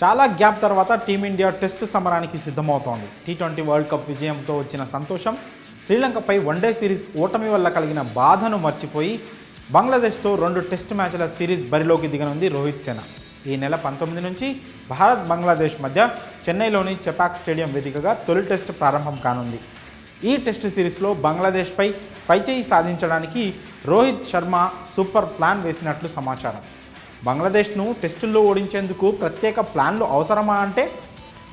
చాలా గ్యాప్ తర్వాత team India test సమరానికి సిద్ధమవుతోంది. టీ ట్వంటీ వరల్డ్ కప్ విజయంతో వచ్చిన సంతోషం శ్రీలంకపై వన్డే సిరీస్ ఓటమి వల్ల కలిగిన బాధను మర్చిపోయి బంగ్లాదేశ్తో రెండు టెస్ట్ మ్యాచ్ల సిరీస్ బరిలోకి దిగనుంది రోహిత్ సేన. ఈ నెల పంతొమ్మిది నుంచి భారత్ బంగ్లాదేశ్ మధ్య చెన్నైలోని చెపాక్ స్టేడియం వేదికగా తొలి టెస్ట్ ప్రారంభం కానుంది. ఈ టెస్ట్ సిరీస్లో బంగ్లాదేశ్పై పైచేయి సాధించడానికి రోహిత్ శర్మ సూపర్ ప్లాన్ వేసినట్లు సమాచారం. బంగ్లాదేశ్ను టెస్టుల్లో ఓడించేందుకు ప్రత్యేక ప్లాన్లు అవసరమా అంటే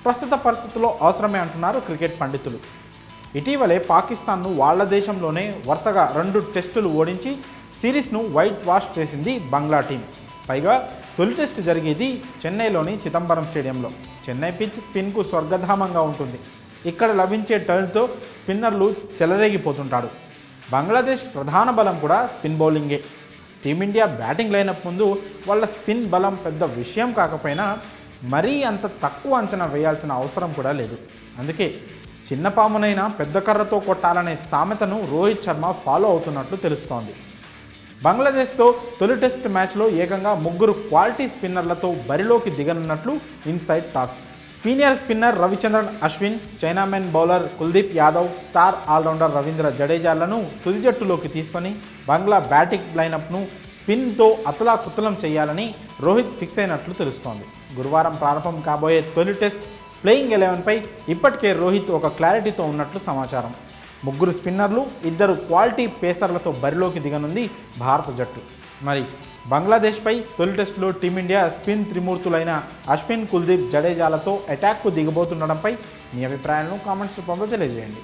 ప్రస్తుత పరిస్థితుల్లో అవసరమే అంటున్నారు క్రికెట్ పండితులు. ఇటీవలే పాకిస్తాన్ను వాళ్ళ దేశంలోనే వరుసగా రెండు టెస్టులు ఓడించి సిరీస్ను వైట్ వాష్ చేసింది బంగ్లా టీం. పైగా తొలి టెస్ట్ జరిగేది చెన్నైలోని చిదంబరం స్టేడియంలో. చెన్నై పిచ్ స్పిన్కు స్వర్గధామంగా ఉంటుంది. ఇక్కడ లభించే టర్న్తో స్పిన్నర్లు చెలరేగిపోతుంటాడు బంగ్లాదేశ్ ప్రధాన బలం కూడా స్పిన్ బౌలింగే. టీమిండియా బ్యాటింగ్ లైనప్ ముందు వాళ్ళ స్పిన్ బలం పెద్ద విషయం కాకపోయినా మరీ అంత తక్కువ అంచనా వేయాల్సిన అవసరం కూడా లేదు. అందుకే చిన్న పామునైనా పెద్ద కర్రతో కొట్టాలనే సామెతను రోహిత్ శర్మ ఫాలో అవుతున్నట్లు తెలుస్తోంది. బంగ్లాదేశ్తో తొలి టెస్ట్ మ్యాచ్లో ఏకంగా ముగ్గురు క్వాలిటీ స్పిన్నర్లతో బరిలోకి దిగనున్నట్లు inside talk senior spinner Ravichandran Ashwin chinamen bowler Kuldeep Yadav star allrounder Ravindra జడేజాలను తుది జట్టులోకి తీసుకొని బంగ్లా బ్యాటింగ్ లైనప్ను స్పిన్తో అతలాకుతలం చేయాలని రోహిత్ ఫిక్స్ అయినట్లు తెలుస్తోంది. గురువారం ప్రారంభం కాబోయే తొలి టెస్ట్ ప్లేయింగ్ ఎలెవెన్పై ఇప్పటికే రోహిత్ ఒక క్లారిటీతో ఉన్నట్లు సమాచారం. ముగ్గురు స్పిన్నర్లు ఇద్దరు క్వాలిటీ పేసర్లతో బరిలోకి దిగనుంది భారత జట్టు. మరి బంగ్లాదేశ్పై తొలి టెస్టులో టీమిండియా స్పిన్ త్రిమూర్తులైన అశ్విన్ కుల్దీప్ జడేజాలతో అటాక్కు దిగబోతుండడంపై మీ అభిప్రాయాలను కామెంట్స్ రూపంలో తెలియజేయండి.